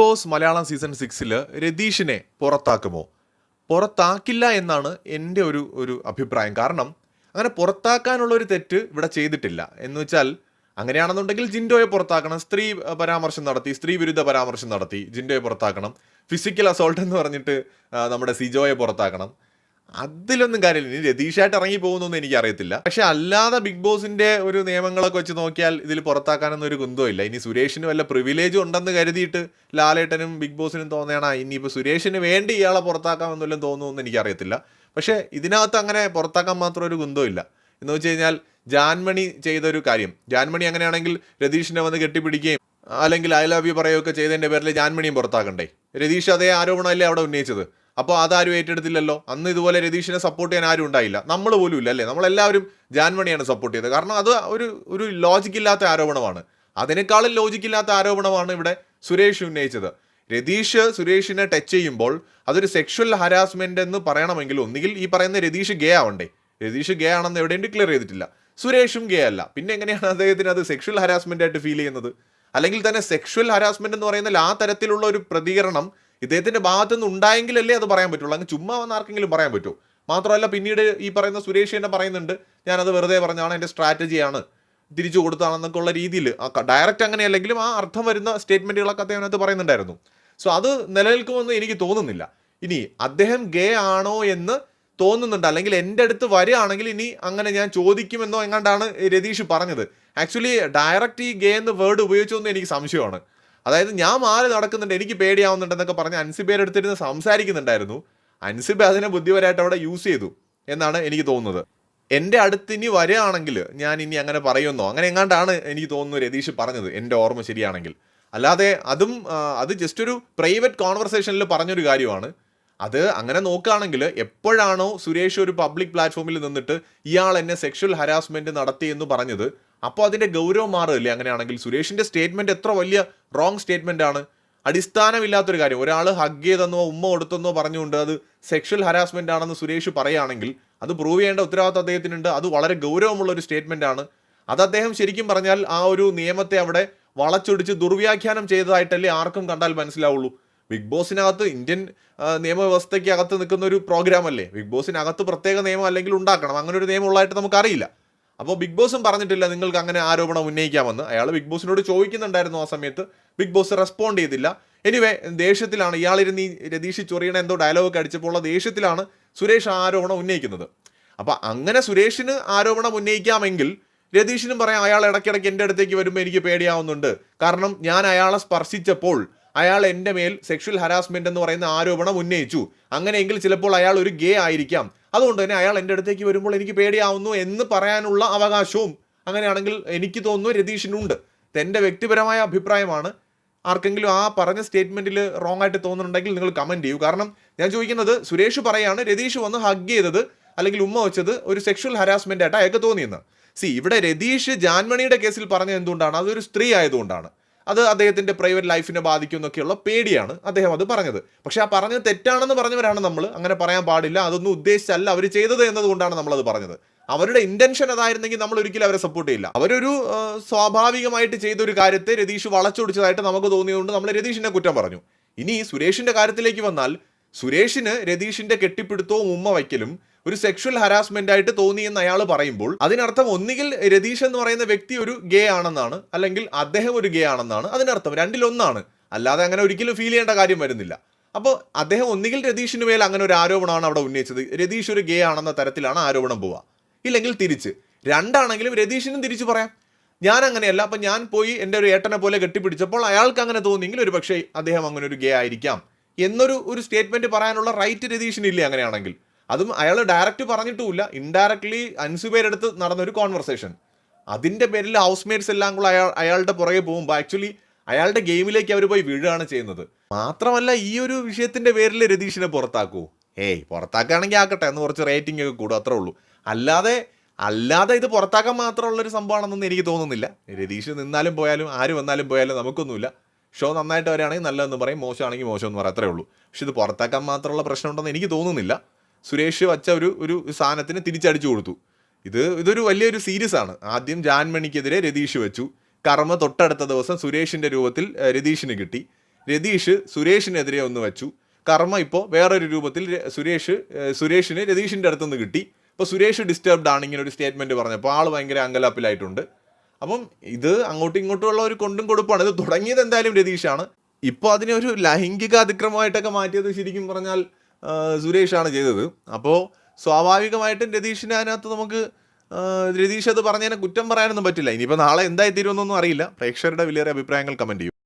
Boss Malayalam season സിക്സിൽ രതീഷിനെ പുറത്താക്കുമോ? പുറത്താക്കില്ല എന്നാണ് എന്റെ ഒരു ഒരു അഭിപ്രായം. കാരണം അങ്ങനെ പുറത്താക്കാനുള്ള ഒരു തെറ്റ് ഇവിടെ ചെയ്തിട്ടില്ല. എന്ന് വെച്ചാൽ അങ്ങനെയാണെന്നുണ്ടെങ്കിൽ ജിൻഡോയെ പുറത്താക്കണം സ്ത്രീ പരാമർശം നടത്തി സ്ത്രീ വിരുദ്ധ പരാമർശം നടത്തി ജിൻഡോയെ പുറത്താക്കണം ഫിസിക്കൽ അസോൾട്ട് എന്ന് പറഞ്ഞിട്ട് നമ്മുടെ സിജോയെ പുറത്താക്കണം. അതിലൊന്നും കാര്യമില്ല. ഇനി രതീഷായിട്ട് ഇറങ്ങി പോകുന്നൊന്നും എനിക്ക് അറിയത്തില്ല പക്ഷെ അല്ലാതെ ബിഗ് ബോസിന്റെ ഒരു നിയമങ്ങളൊക്കെ വെച്ച് നോക്കിയാൽ ഇതിൽ പുറത്താക്കാനൊന്നും ഒരു കുന്തമില്ല ഇനി സുരേഷിന് വല്ല പ്രിവിലേജും ഉണ്ടെന്ന് കരുതിയിട്ട് ലാലേട്ടനും ബിഗ് ബോസിനും തോന്നിയാണ് ഇനിയിപ്പോൾ സുരേഷിന് വേണ്ടി ഇയാളെ പുറത്താക്കാമെന്നെല്ലാം തോന്നുമെന്ന് എനിക്കറിയത്തില്ല. പക്ഷേ ഇതിനകത്ത് അങ്ങനെ പുറത്താക്കാൻ മാത്രം ഒരു കുന്തമില്ല എന്ന് വെച്ച് കഴിഞ്ഞാൽ ജാൻമണി ചെയ്തൊരു കാര്യം. ജാൻമണി അങ്ങനെയാണെങ്കിൽ രതീഷിനെ വന്ന് കെട്ടിപ്പിടിക്കുകയും അല്ലെങ്കിൽ ഐ ലവ് യു പറയുകയൊക്കെ ചെയ്തതിന്റെ പേരിൽ ജാൻമണിയും പുറത്താക്കണ്ടേ? രതീഷ് അതേ ആരോപണമല്ലേ അവിടെ ഉന്നയിച്ചത്? അപ്പോൾ അതാരും ഏറ്റെടുത്തില്ലല്ലോ. അന്ന് ഇതുപോലെ രതീഷിനെ സപ്പോർട്ട് ചെയ്യാൻ ആരും ഉണ്ടായില്ല. നമ്മൾ പോലും ഇല്ല അല്ലേ? നമ്മളെല്ലാവരും ജാൻമണിയാണ് സപ്പോർട്ട് ചെയ്തത്. കാരണം അത് ഒരു ഒരു ലോജിക് ഇല്ലാത്ത ആരോപണമാണ്. അതിനേക്കാളും ലോജിക് ഇല്ലാത്ത ആരോപണമാണ് ഇവിടെ സുരേഷ് ഉന്നയിച്ചത്. രതീഷ് സുരേഷിനെ ടച്ച് ചെയ്യുമ്പോൾ അതൊരു സെക്ഷൽ ഹരാസ്മെന്റ് എന്ന് പറയണമെങ്കിൽ ഒന്നുകിൽ ഈ പറയുന്ന രതീഷ് ഗേ ആവണ്ടേ? രതീഷ് ഗേ ആണെന്ന് എവിടെയും ഡിക്ലെയർ ചെയ്തിട്ടില്ല. സുരേഷും ഗേ അല്ല. പിന്നെ എങ്ങനെയാണ് അദ്ദേഹത്തിന് അത് സെക്ഷൽ ഹരാസ്മെന്റ് ആയിട്ട് ഫീൽ ചെയ്യുന്നത്? അല്ലെങ്കിൽ തന്നെ സെക്ഷൽ ഹരാസ്മെന്റ് എന്ന് പറയുന്നതിൽ ആ തരത്തിലുള്ള ഒരു പ്രതികരണം ഇദ്ദേഹത്തിന്റെ ഭാഗത്തു നിന്ന് ഉണ്ടായെങ്കിലല്ലേ അത് പറയാൻ പറ്റുള്ളൂ. അങ്ങ് ചുമ്മാ വന്ന ആർക്കെങ്കിലും പറയാൻ പറ്റുമോ മാത്രമല്ല പിന്നീട് ഈ പറയുന്ന സുരേഷ് തന്നെ പറയുന്നുണ്ട് ഞാനത് വെറുതെ പറഞ്ഞാണ് എന്റെ സ്ട്രാറ്റജിയാണ് തിരിച്ചു കൊടുത്താണെന്നൊക്കെ ഉള്ള രീതിയിൽ ഡയറക്റ്റ് അങ്ങനെയല്ലെങ്കിലും ആ അർത്ഥം വരുന്ന സ്റ്റേറ്റ്മെന്റുകളൊക്കെ അദ്ദേഹം അതിനകത്ത് പറയുന്നുണ്ടായിരുന്നു. സോ അത് നിലനിൽക്കുമെന്ന് എനിക്ക് തോന്നുന്നില്ല. ഇനി അദ്ദേഹം ഗേ ആണോ എന്ന് തോന്നുന്നുണ്ട്. അല്ലെങ്കിൽ എന്റെ അടുത്ത് വരികയാണെങ്കിൽ ഇനി അങ്ങനെ ഞാൻ ചോദിക്കുമെന്നോ എങ്ങാണ്ടാണ് രതീഷ് പറഞ്ഞത്. ആക്ച്വലി ഡയറക്റ്റ് ഈ ഗേ എന്ന് വേർഡ് ഉപയോഗിച്ചൊന്നും എനിക്ക് സംശയമാണ്. അതായത് ഞാൻ മാറി നടക്കുന്നുണ്ട് എനിക്ക് പേടിയാവുന്നുണ്ടെന്നൊക്കെ പറഞ്ഞ് അൻസിബയുടെ അടുത്തിരുന്ന് സംസാരിക്കുന്നുണ്ടായിരുന്നു. അൻസിബ അതിനെ ബുദ്ധിപരമായിട്ട് അവിടെ യൂസ് ചെയ്തു എന്നാണ് എനിക്ക് തോന്നുന്നത്. എന്റെ അടുത്ത് ഇനി വരികയാണെങ്കിൽ ഞാൻ ഇനി അങ്ങനെ പറയുമെന്നോ? അങ്ങനെ എങ്ങാണ്ടാണ് എനിക്ക് തോന്നുന്നു രതീഷ് പറഞ്ഞത് എന്റെ ഓർമ്മ ശരിയാണെങ്കിൽ. അല്ലാതെ അതും അത് ജസ്റ്റ് ഒരു പ്രൈവറ്റ് കോൺവെർസേഷനിൽ പറഞ്ഞൊരു കാര്യമാണ്. അത് അങ്ങനെ നോക്കുകയാണെങ്കിൽ എപ്പോഴാണോ സുരേഷ് ഒരു പബ്ലിക് പ്ലാറ്റ്ഫോമിൽ നിന്നിട്ട് ഇയാൾ എന്നെ സെക്ഷൽ ഹരാസ്മെന്റ് നടത്തിയെന്ന് പറഞ്ഞത് അപ്പോൾ അതിന്റെ ഗൗരവം മാറില്ലേ അങ്ങനെയാണെങ്കിൽ? സുരേഷിന്റെ സ്റ്റേറ്റ്മെന്റ് എത്ര വലിയ റോങ് സ്റ്റേറ്റ്മെന്റ് ആണ്. അടിസ്ഥാനമില്ലാത്തൊരു കാര്യം. ഒരാൾ ഹഗ് ചെയ്തെന്നോ ഉമ്മ കൊടുത്തെന്നോ പറഞ്ഞുകൊണ്ട് അത് സെക്ഷൽ ഹരാസ്മെന്റ് ആണെന്ന് സുരേഷ് പറയുകയാണെങ്കിൽ അത് പ്രൂവ് ചെയ്യേണ്ട ഉത്തരവാദിത്വം അദ്ദേഹത്തിനുണ്ട്. അത് വളരെ ഗൗരവമുള്ള ഒരു സ്റ്റേറ്റ്മെന്റ് ആണ്. അത് അദ്ദേഹം ശരിക്കും പറഞ്ഞാൽ ആ ഒരു നിയമത്തെ അവിടെ വളച്ചൊടിച്ച് ദുർവ്യാഖ്യാനം ചെയ്തതായിട്ടല്ലേ ആർക്കും കണ്ടാൽ മനസ്സിലാവുള്ളൂ. ബിഗ് ബോസിനകത്ത് ഇന്ത്യൻ നിയമവ്യവസ്ഥയ്ക്ക് അകത്ത് നിൽക്കുന്ന ഒരു പ്രോഗ്രാം അല്ലേ? ബിഗ് ബോസിനകത്ത് പ്രത്യേക നിയമം അല്ലെങ്കിൽ ഉണ്ടാക്കണം. അങ്ങനെ ഒരു നിയമം ഉള്ളതായിട്ട് നമുക്കറിയില്ല. അപ്പോൾ ബിഗ് ബോസും പറഞ്ഞിട്ടില്ല നിങ്ങൾക്ക് അങ്ങനെ ആരോപണം ഉന്നയിക്കാമെന്ന്. അയാൾ ബിഗ് ബോസിനോട് ചോദിക്കുന്നുണ്ടായിരുന്നു ആ സമയത്ത്. ബിഗ് ബോസ് റെസ്പോണ്ട് ചെയ്തില്ല. എനിവേ ദേഷ്യത്തിലാണ്. ഇയാളിരുന്ന് ഈ രതീഷ് ചൊറിയണ എന്തോ ഡയലോഗ് അടിച്ചപ്പോൾ ഉള്ള ദേഷ്യത്തിലാണ് സുരേഷ് ആരോപണം ഉന്നയിക്കുന്നത്. അപ്പോൾ അങ്ങനെ സുരേഷിന് ആരോപണം ഉന്നയിക്കാമെങ്കിൽ രതീഷിനും പറയാം അയാൾ ഇടയ്ക്കിടയ്ക്ക് എന്റെ അടുത്തേക്ക് വരുമ്പോൾ എനിക്ക് പേടിയാവുന്നുണ്ട്. കാരണം ഞാൻ അയാളെ സ്പർശിച്ചപ്പോൾ അയാൾ എന്റെ മേൽ സെക്ഷൽ ഹരാസ്മെന്റ് എന്ന് പറയുന്ന ആരോപണം ഉന്നയിച്ചു. അങ്ങനെയെങ്കിൽ ചിലപ്പോൾ അയാൾ ഒരു ഗേ ആയിരിക്കാം. അതുകൊണ്ട് തന്നെ അയാൾ എന്റെ അടുത്തേക്ക് വരുമ്പോൾ എനിക്ക് പേടിയാവുന്നു എന്ന് പറയാനുള്ള അവകാശവും അങ്ങനെയാണെങ്കിൽ എനിക്ക് തോന്നുന്നു രതീഷിനുണ്ട്. എന്റെ വ്യക്തിപരമായ അഭിപ്രായമാണ്. ആർക്കെങ്കിലും ആ പറഞ്ഞ സ്റ്റേറ്റ്മെന്റിൽ റോങ് ആയിട്ട് തോന്നുന്നുണ്ടെങ്കിൽ നിങ്ങൾ കമന്റ് ചെയ്യൂ. കാരണം ഞാൻ ചോദിക്കുന്നത് സുരേഷ് പറയാണ് രതീഷ് വന്ന് ഹഗ് ചെയ്തത് അല്ലെങ്കിൽ ഉമ്മ വെച്ചത് ഒരു സെക്ഷൽ ഹരാസ്മെന്റ് ആയിട്ട് അയാൾക്ക് തോന്നിയെന്ന്. സി ഇവിടെ രതീഷ് ജാൻമണിയുടെ കേസിൽ പറഞ്ഞത് എന്തുകൊണ്ടാണ്? അതൊരു സ്ത്രീ ആയതുകൊണ്ടാണ്. അത് അദ്ദേഹത്തിന്റെ പ്രൈവറ്റ് ലൈഫിനെ ബാധിക്കും എന്നൊക്കെയുള്ള പേടിയാണ് അദ്ദേഹം അത് പറഞ്ഞത്. പക്ഷേ ആ പറഞ്ഞത് തെറ്റാണെന്ന് പറഞ്ഞവരാണ് നമ്മൾ അങ്ങനെ പറയാൻ പാടില്ല. അതൊന്നും ഉദ്ദേശിച്ചല്ല അവർ ചെയ്തത് എന്നതുകൊണ്ടാണ് നമ്മളത് പറഞ്ഞത്. അവരുടെ ഇന്റൻഷൻ അതായിരുന്നെങ്കിൽ നമ്മൾ ഒരിക്കലും അവരെ സപ്പോർട്ട് ചെയ്യില്ല. അവരൊരു സ്വാഭാവികമായിട്ട് ചെയ്ത ഒരു കാര്യത്തെ രതീഷ് വളച്ചൊടിച്ചതായിട്ട് നമുക്ക് തോന്നിയതുകൊണ്ട് നമ്മൾ രതീഷിനെ കുറ്റം പറഞ്ഞു. ഇനി സുരേഷിന്റെ കാര്യത്തിലേക്ക് വന്നാൽ സുരേഷിന് രതീഷിന്റെ കെട്ടിപ്പിടുത്തവും ഉമ്മ വയ്ക്കലും ഒരു സെക്ഷൽ ഹരാസ്മെന്റ് ആയിട്ട് തോന്നി എന്ന് അയാൾ പറയുമ്പോൾ അതിനർത്ഥം ഒന്നുകിൽ രതീഷ് എന്ന് പറയുന്ന വ്യക്തി ഒരു ഗേ ആണെന്നാണ് അല്ലെങ്കിൽ അദ്ദേഹം ഒരു ഗേ ആണെന്നാണ് അതിനർത്ഥം. രണ്ടിലൊന്നാണ് അല്ലാതെ അങ്ങനെ ഒരിക്കലും ഫീൽ ചെയ്യേണ്ട കാര്യം വരുന്നില്ല. അപ്പോൾ അദ്ദേഹം ഒന്നുകിൽ രതീഷിന് മേൽ അങ്ങനെ ഒരു ആരോപണമാണ് അവിടെ ഉന്നയിച്ചത്. രതീഷ് ഒരു ഗേ ആണെന്ന തരത്തിലാണ് ആരോപണം പോവുക. ഇല്ലെങ്കിൽ തിരിച്ച്. രണ്ടാണെങ്കിലും രതീഷിനും തിരിച്ചു പറയാം. ഞാൻ അങ്ങനെയല്ല. അപ്പം ഞാൻ പോയി എന്റെ ഒരു ഏട്ടനെ പോലെ കെട്ടിപ്പിടിച്ചപ്പോൾ അയാൾക്ക് അങ്ങനെ തോന്നിയെങ്കിൽ ഒരു പക്ഷേ അദ്ദേഹം അങ്ങനെ ഒരു ഗേ ആയിരിക്കാം. എന്നൊരു ഒരു സ്റ്റേറ്റ്മെന്റ് പറയാനുള്ള റൈറ്റ് രതീഷിനില്ലേ അങ്ങനെയാണെങ്കിൽ? അതും അയാൾ ഡയറക്റ്റ് പറഞ്ഞിട്ടുമില്ല. ഇൻഡയറക്ട്ലി അൻസുപേരെടുത്ത് നടന്ന ഒരു കോൺവെർസേഷൻ അതിന്റെ പേരിൽ ഹൗസ് മേറ്റ്സ് എല്ലാം കൂടെ അയാൾ അയാളുടെ പുറകെ പോകുമ്പോൾ ആക്ച്വലി അയാളുടെ ഗെയിമിലേക്ക് അവർ പോയി വീഴുകയാണ് ചെയ്യുന്നത്. മാത്രമല്ല ഈ ഒരു വിഷയത്തിന്റെ പേരിൽ രതീഷിനെ പുറത്താക്കൂ. ഏയ് പുറത്താക്കുകയാണെങ്കിൽ ആക്കട്ടെ എന്ന് കുറച്ച് റേറ്റിംഗ് ഒക്കെ കൂടും അത്രേ ഉള്ളൂ. അല്ലാതെ അല്ലാതെ ഇത് പുറത്താക്കാൻ മാത്രമുള്ളൊരു സംഭവമാണെന്നൊന്നും എനിക്ക് തോന്നുന്നില്ല. രതീഷ് നിന്നാലും പോയാലും ആര് വന്നാലും പോയാലും നമുക്കൊന്നുമില്ല. ഷോ നന്നായിട്ട് വരികയാണെങ്കിൽ നല്ലതെന്ന് പറയും മോശമാണെങ്കിൽ മോശം എന്ന് പറയും അത്രേ ഉള്ളൂ. പക്ഷെ ഇത് പുറത്താക്കാൻ മാത്രമുള്ള പ്രശ്നമുണ്ടെന്ന് എനിക്ക് തോന്നുന്നില്ല. സുരേഷ് വച്ച ഒരു ഒരു സാധനത്തിന് തിരിച്ചടിച്ചു കൊടുത്തു. ഇത് ഇതൊരു വലിയൊരു സീരീസ് ആണ്. ആദ്യം ജാൻമണിക്കെതിരെ രതീഷ് വെച്ചു. കർമ്മ തൊട്ടടുത്ത ദിവസം സുരേഷിന്റെ രൂപത്തിൽ രതീഷിന് കിട്ടി. രതീഷ് സുരേഷിനെതിരെ ഒന്ന് വെച്ചു. കർമ്മ ഇപ്പോൾ വേറൊരു രൂപത്തിൽ സുരേഷ് സുരേഷിന് രതീഷിന്റെ അടുത്തുനിന്ന് കിട്ടി. ഇപ്പോൾ സുരേഷ് ഡിസ്റ്റർബ്ഡ് ആണ് ഇങ്ങനെ ഒരു സ്റ്റേറ്റ്മെന്റ് പറഞ്ഞപ്പോൾ ആൾ ഭയങ്കര അങ്കലാപ്പിലായിട്ടുണ്ട്. അപ്പം ഇത് അങ്ങോട്ടും ഇങ്ങോട്ടുമുള്ള ഒരു കൊണ്ടും കൊടുപ്പാണ്. ഇത് തുടങ്ങിയത് എന്തായാലും രതീഷാണ്. ഇപ്പോൾ അതിനെ ഒരു ലൈംഗിക അതിക്രമമായിട്ടൊക്കെ മാറ്റിയത് ശരിക്കും പറഞ്ഞാൽ സുരേഷാണ് ചെയ്തത്. അപ്പോൾ സ്വാഭാവികമായിട്ടും രതീഷിനെ അതിനകത്ത് നമുക്ക് രതീഷ് അത് പറഞ്ഞതിനെ കുറ്റം പറയാനൊന്നും പറ്റില്ല. ഇനിയിപ്പോൾ നാളെ എന്തായി തീരുമെന്നൊന്നും അറിയില്ല. പ്രേക്ഷകരുടെ വിലയേറെ അഭിപ്രായങ്ങൾ കമന്റ് ചെയ്യും.